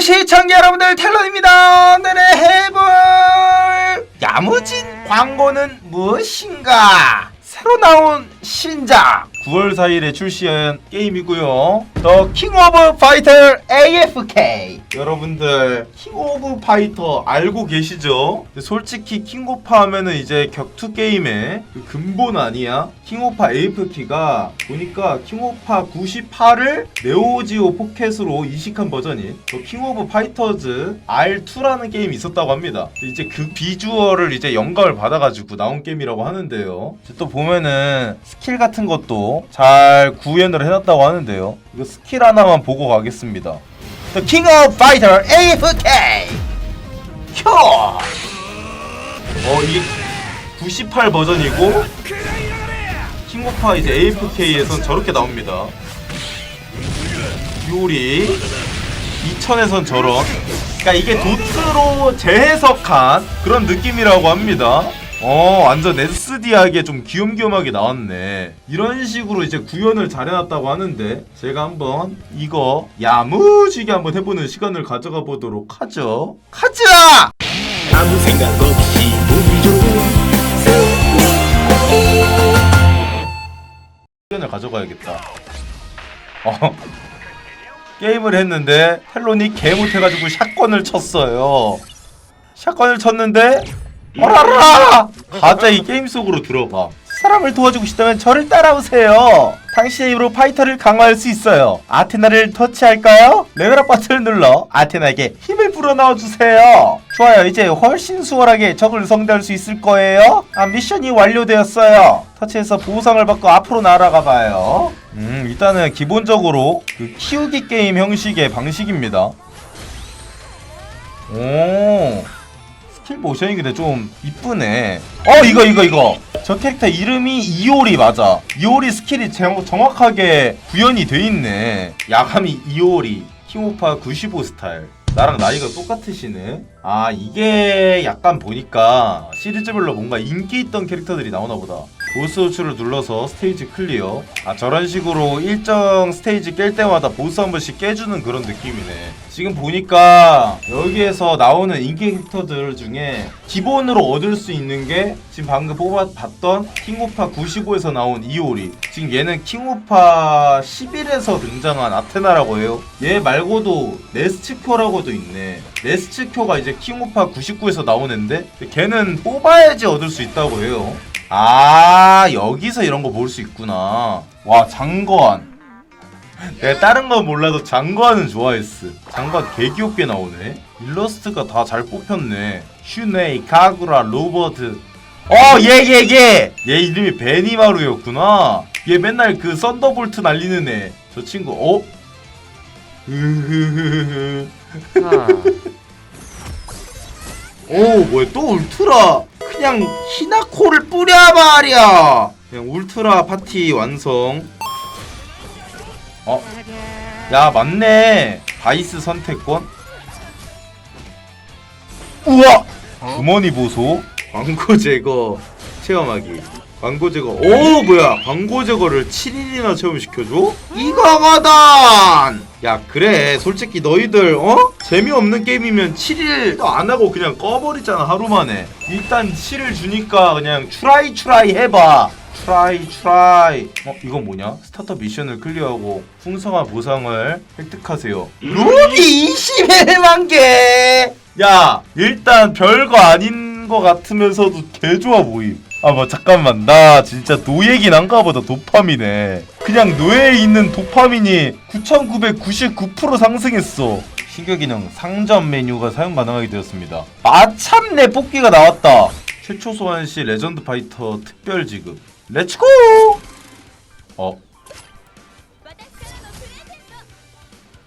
시청자 여러분들 텔런입니다. 오늘의 해볼 야무진 광고는 무엇인가? 새로 나온 신작 9월 4일에 출시한 게임이고요. 더 킹 오브 파이터 AFK 여러분들 킹 오브 파이터 알고 계시죠? 솔직히 킹 오파 하면은 이제 격투 게임의 그 근본 아니야? 킹 오파 AFK가 보니까 킹 오파 98을 네오지오 포켓으로 이식한 버전인 더킹 오브 파이터즈 R2라는 게임이 있었다고 합니다. 이제 그 비주얼을 이제 영감을 받아가지고 나온 게임이라고 하는데요. 또 보면은 스킬 같은 것도 잘 구현을 해놨다고 하는데요. 이거 스킬 하나만 보고 가겠습니다. The King of Fighter AFK! 켜! 어, 이게 98 버전이고, 킹오파 이제 AFK에선 저렇게 나옵니다. 요리 2000에선 저런 그러니까 이게 도트로 재해석한 그런 느낌이라고 합니다 어 완전 SD하게 좀 귀염귀염하게 나왔네. 이런 식으로 이제 구현을 잘 해놨다고 하는데 제가 한번 이거 야무지게 한번 해보는 시간을 가져가 보도록 하죠. 가자! 아무 생각 없이 보기 좋은 시간을 가져가야겠다. 어 게임을 했는데 텔론이 개 못해가지고 샷건을 쳤어요. 샷건을 쳤는데 어라라! 갑자기 게임 속으로 들어가 사람을 도와주고 싶다면 저를 따라오세요. 당신의 힘으로 파이터를 강화할 수 있어요. 아테나를 터치할까요? 레벨업 버튼을 눌러 아테나에게 힘을 불어넣어 주세요. 좋아요. 이제 훨씬 수월하게 적을 상대할 수 있을 거예요. 아 미션이 완료되었어요. 터치해서 보상을 받고 앞으로 날아가 봐요. 음 일단은 기본적으로 그 키우기 게임 형식의 방식입니다. 오 스킬 모션이 근데 좀 이쁘네. 어 이거 이거 이거. 저 캐릭터 이름이 이오리 맞아. 이오리 스킬이 정, 정확하게 구현이 돼 있네. 야감이 이오리. 킹오파 95 스타일. 나랑 나이가 똑같으시네. 아 이게 약간 보니까 시리즈별로 뭔가 인기 있던 캐릭터들이 나오나 보다. 보스 호출을 눌러서 스테이지 클리어. 아 저런 식으로 일정 스테이지 깰 때마다 보스 한 번씩 깨주는 그런 느낌이네. 지금 보니까 여기에서 나오는 인기 캐릭터들 중에 기본으로 얻을 수 있는 게 지금 방금 뽑아봤던 킹오파 95에서 나온 이오리. 지금 얘는 킹오파 11에서 등장한 아테나라고 해요. 얘 말고도 네스츠쿄라고도 있네. 네스츠쿄가 이제 킹오파 99에서 나온 앤데 걔는 뽑아야지 얻을 수 있다고 해요. 아 여기서 이런 거 볼 수 있구나. 와 장거한. 내가 다른 건 몰라도 장관은 좋아했어. 장관 개 귀엽게 나오네. 일러스트가 다 잘 뽑혔네. 슈네이, 가구라, 로버트. 어, 얘, 얘, 얘! 얘 이름이 베니마루였구나. 얘 맨날 그 썬더볼트 날리는 애. 저 친구, 어? 오, 뭐야, 또 울트라. 그냥 히나코를 뿌려버려. 그냥 울트라 파티 완성. 어? 야 맞네 바이스 선택권 우와 주머니 보소 광고 제거 체험하기 광고 제거. 오 뭐야. 광고 제거를 7일이나 체험시켜줘? 이거거든 야 그래. 솔직히 너희들 어? 재미없는 게임이면 7일 안 하고 그냥 꺼버리잖아 하루 만에. 일단 7일 주니까 그냥 추라이 추라이 해봐. 트라이 트라이. 어 이건 뭐냐? 스타터 미션을 클리어하고 풍성한 보상을 획득하세요. 루비 21만 개야 일단 별거 아닌 거 같으면서도 개 좋아 보임 아 뭐 잠깐만. 나 진짜 노예긴 한가 보다. 도파민에. 그냥 뇌에 있는 도파민이 9999% 상승했어. 신규 기능 상점 메뉴가 사용 가능하게 되었습니다. 마참내 뽑기가 나왔다. 최초 소환 시 레전드 파이터 특별 지급. 렛츠고! 어?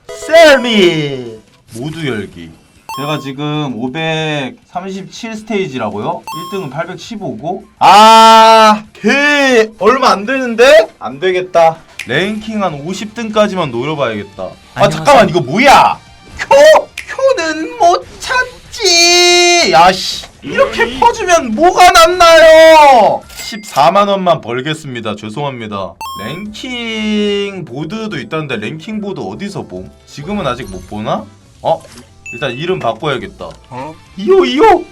셀미! 모두 열기 제가 지금 537 스테이지라고요? 1등은 815고 아, 개 얼마 안 되는데? 안 되겠다. 랭킹 한 50등까지만 노려봐야겠다. 아, 잠깐만 이거 뭐야? 쿄! 쿄는 못 찾지. 야씨. 이렇게 퍼주면 뭐가 남나요? 14만 원만 벌겠습니다. 죄송합니다. 랭킹 보드도 있다는데 랭킹 보드 어디서 봄? 지금은 아직 못 보나? 어? 일단 이름 바꿔야겠다. 이호 이호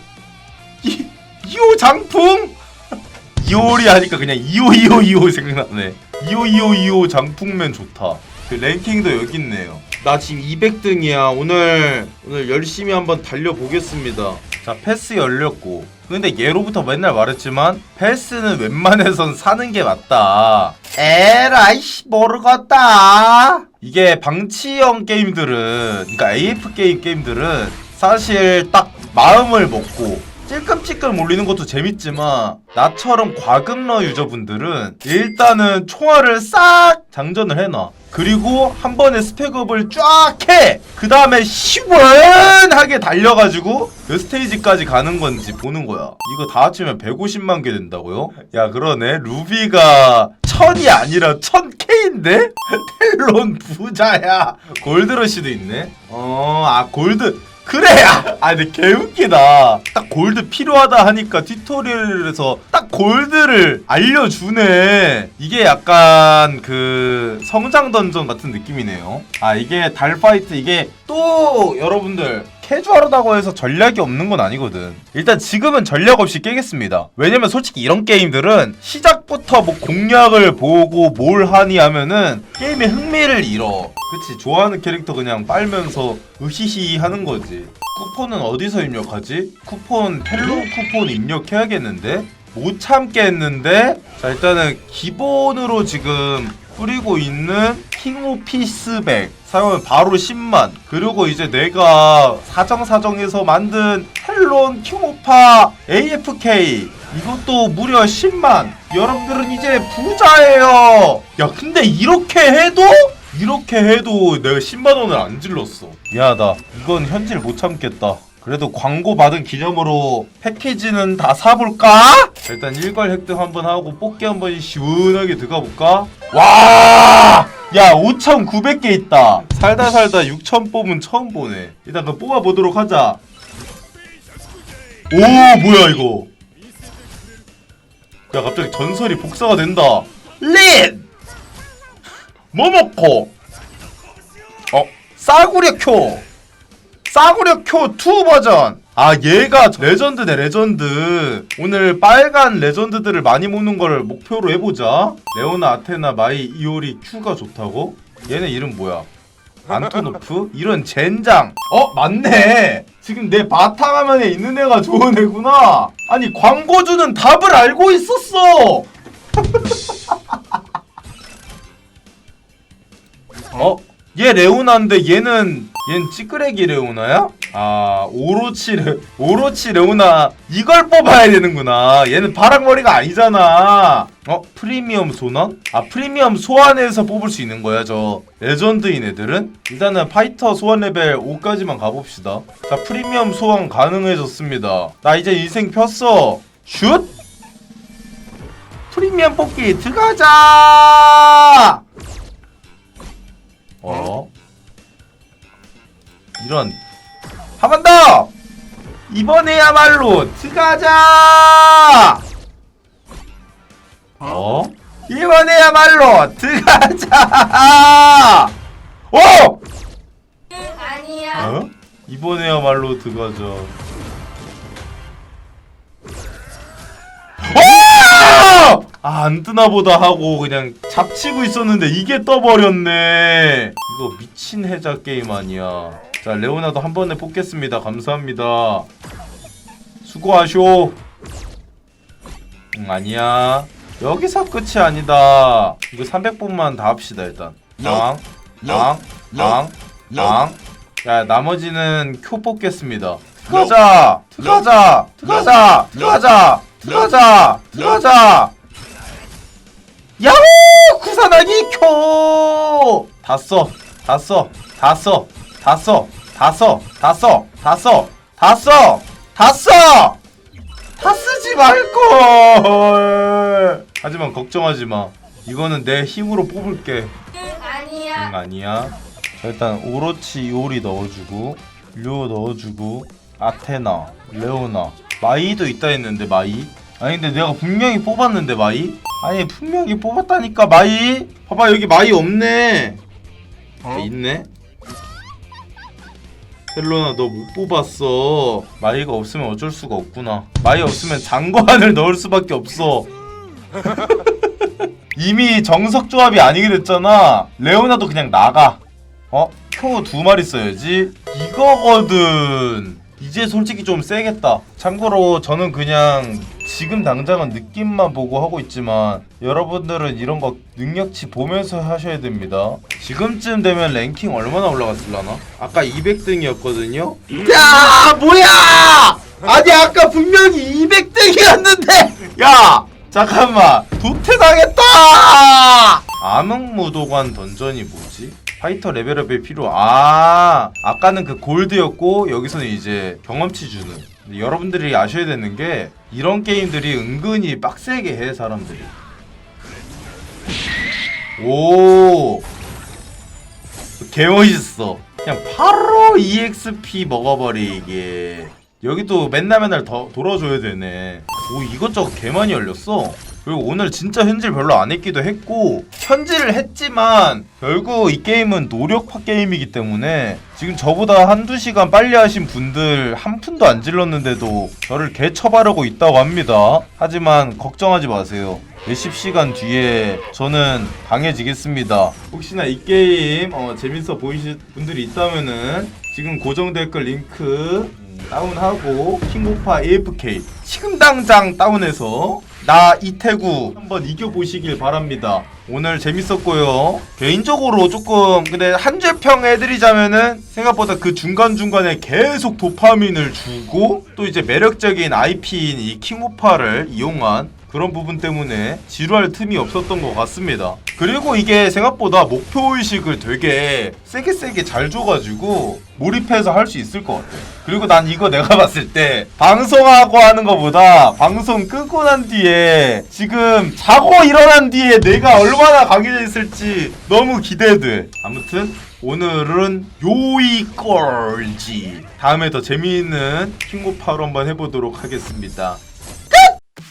이, 이호 장풍 이호리 하니까 그냥 이호 이호 이호 생각나네. 이호 이호 이호 장풍면 좋다. 그 랭킹도 여기 있네요. 나 지금 200등이야. 오늘 오늘 열심히 한번 달려 보겠습니다. 자 패스 열렸고 근데 얘로부터 맨날 말했지만 패스는 웬만해선 사는 게 맞다. 에라이씨 모르겠다. 이게 방치형 게임들은 그러니까 AF 게임 게임들은 사실 딱 마음을 먹고 찔끔찔끔 올리는 것도 재밌지만 나처럼 과금러 유저분들은 일단은 총알을 싹 장전을 해놔 그리고 한 번에 스펙업을 쫙 해! 그 다음에 시원하게 달려가지고 몇 스테이지까지 가는 건지 보는 거야 이거 다 합치면 150만 개 된다고요? 야 그러네 루비가 천이 아니라 천 K인데? 텔론 부자야 골드러시도 있네 어아 골드 그래야! 아 근데 개웃기다. 딱 골드 필요하다 하니까 튜토리얼에서 딱 골드를 알려주네. 이게 약간 그 성장 던전 같은 느낌이네요. 아 이게 달파이트 이게 또 여러분들 캐주얼하다고 해서 전략이 없는 건 아니거든 일단 지금은 전략 없이 깨겠습니다 왜냐면 솔직히 이런 게임들은 시작부터 뭐 공략을 보고 뭘 하니 하면은 게임의 흥미를 잃어 그치 좋아하는 캐릭터 그냥 빨면서 으히히 하는 거지 쿠폰은 어디서 입력하지? 쿠폰 헬로 쿠폰 입력해야겠는데? 못 참겠는데? 자 일단은 기본으로 지금 뿌리고 있는 킹오 피스백. 사용은 바로 10만. 그리고 이제 내가 사정사정해서 만든 텔론 킹오파 AFK 이것도 무려 10만. 여러분들은 이제 부자예요. 야 근데 이렇게 해도? 이렇게 해도 내가 10만원을 안 질렀어. 미안하다. 이건 현질 못 참겠다 그래도 광고 받은 기념으로 패키지는 다 사볼까? 일단 일괄 획득 한번 하고 뽑기 한번 시원하게 들어가볼까? 와! 야 5,900개 있다 살다 살다 6,000 뽑은 처음 보네 일단 그 뽑아보도록 하자 오 뭐야 이거 야 갑자기 전설이 복사가 된다 린! 모모코 어 싸구려 쿄 싸구려 쿄 2 버전. 아 얘가 레전드네 레전드. 오늘 빨간 레전드들을 많이 모는 걸 목표로 해보자. 레오나 아테나 마이 이오리 큐가 좋다고? 얘네 이름 뭐야? 안토노프? 이런 젠장. 어 맞네. 지금 내 바탕화면에 있는 애가 좋은 애구나. 아니 광고주는 답을 알고 있었어. 어? 얘 레오나인데 얘는 얘는 찌끄레기 레오나야? 아 오로치 레 오로치 레오나 이걸 뽑아야 되는구나 얘는 바락머리가 아니잖아 어? 프리미엄 소환? 아 프리미엄 소환에서 뽑을 수 있는 거야 저 레전드인 애들은? 일단은 파이터 소환 레벨 5까지만 가봅시다 자 프리미엄 소환 가능해졌습니다 나 이제 인생 폈어 슛! 프리미엄 뽑기 들어가자! 어? 이런 한 번 더! 이번에야말로 들어가자! 어? 이번에야말로 들어가자! 어? 아니야. 어? 이번에야말로 들어가자. 어! 아, 안 뜨나 보다 하고 그냥 잡치고 있었는데 이게 떠버렸네. 이거 미친 해자 게임 아니야. 자, 레오나도 한 번에 뽑겠습니다. 감사합니다. 수고하쇼. 응, 아니야. 여기서 끝이 아니다. 이거 300분만 다 합시다, 일단. 랑, 랑, 랑, 랑. 야, 나머지는 큐 뽑겠습니다. 들어가자! 들어가자! 들어가자! 들어가자! 들어가자! 들어가자! 야호! 구사나기 쿄! 다 써! 다 써! 다 써! 다 써! 다 써! 다 써! 다 써! 다 써! 다 써! 다 쓰지 말걸! 하지만 걱정하지 마. 이거는 내 힘으로 뽑을게. 응 아니야. 아니야. 자, 일단 오로치 요리 넣어주고 료 넣어주고 아테나 레오나 마이도 있다 했는데 마이 아니 근데 내가 분명히 뽑았는데 마이 아니 분명히 뽑았다니까 마이 봐봐 여기 마이 없네 아, 있네 헬로나 너 못 뽑았어. 마이가 없으면 어쩔 수가 없구나. 마이 없으면 장관을 넣을 수밖에 없어. 이미 정석 조합이 아니게 됐잖아. 레오나도 그냥 나가. 어? 표 두 마리 써야지. 이거거든 이제 솔직히 좀 세겠다. 참고로 저는 그냥 지금 당장은 느낌만 보고 하고 있지만 여러분들은 이런 거 능력치 보면서 하셔야 됩니다. 지금쯤 되면 랭킹 얼마나 올라갔을라나? 아까 200등이었거든요? 야 뭐야! 아니 아까 분명히 200등이었는데! 야 잠깐만. 도태당했다 암흑무도관 던전이 뭐지? 파이터 레벨업이 필요. 아 아까는 그 골드였고 여기서는 이제 경험치 주는. 여러분들이 아셔야 되는 게 이런 게임들이 은근히 빡세게 해 사람들이. 오. 개멋있어. 그냥 바로 EXP 먹어버리게. 여기도 맨날 맨날 더 돌아줘야 되네. 오 이것저것 개 많이 열렸어 그리고 오늘 진짜 현질 별로 안 했기도 했고 현질을 했지만 결국 이 게임은 노력파 게임이기 때문에 지금 저보다 한두 시간 빨리 하신 분들 한 푼도 안 질렀는데도 저를 개처바르고 있다고 합니다 하지만 걱정하지 마세요 몇십 시간 뒤에 저는 강해지겠습니다. 혹시나 이 게임 어, 재밌어 보이실 분들이 있다면은 지금 고정 댓글 링크 음, 다운하고 킹오파 AFK 지금 당장 다운해서 나 이태구 한번 이겨보시길 바랍니다. 오늘 재밌었고요. 개인적으로 조금 근데 한 줄 평 해드리자면은 생각보다 그 중간 중간에 계속 도파민을 주고 또 이제 매력적인 IP인 이 킹오파를 이용한 그런 부분 때문에 지루할 틈이 없었던 것 같습니다. 그리고 이게 생각보다 목표의식을 되게 세게 세게 잘 줘가지고 몰입해서 할 수 있을 것 같아. 그리고 난 이거 내가 봤을 때 방송하고 하는 것보다 방송 끄고 난 뒤에 지금 자고 일어난 뒤에 내가 얼마나 강해져 있을지 너무 기대돼. 아무튼 오늘은 요이걸지 다음에 더 재미있는 킹오파로 한번 해보도록 하겠습니다.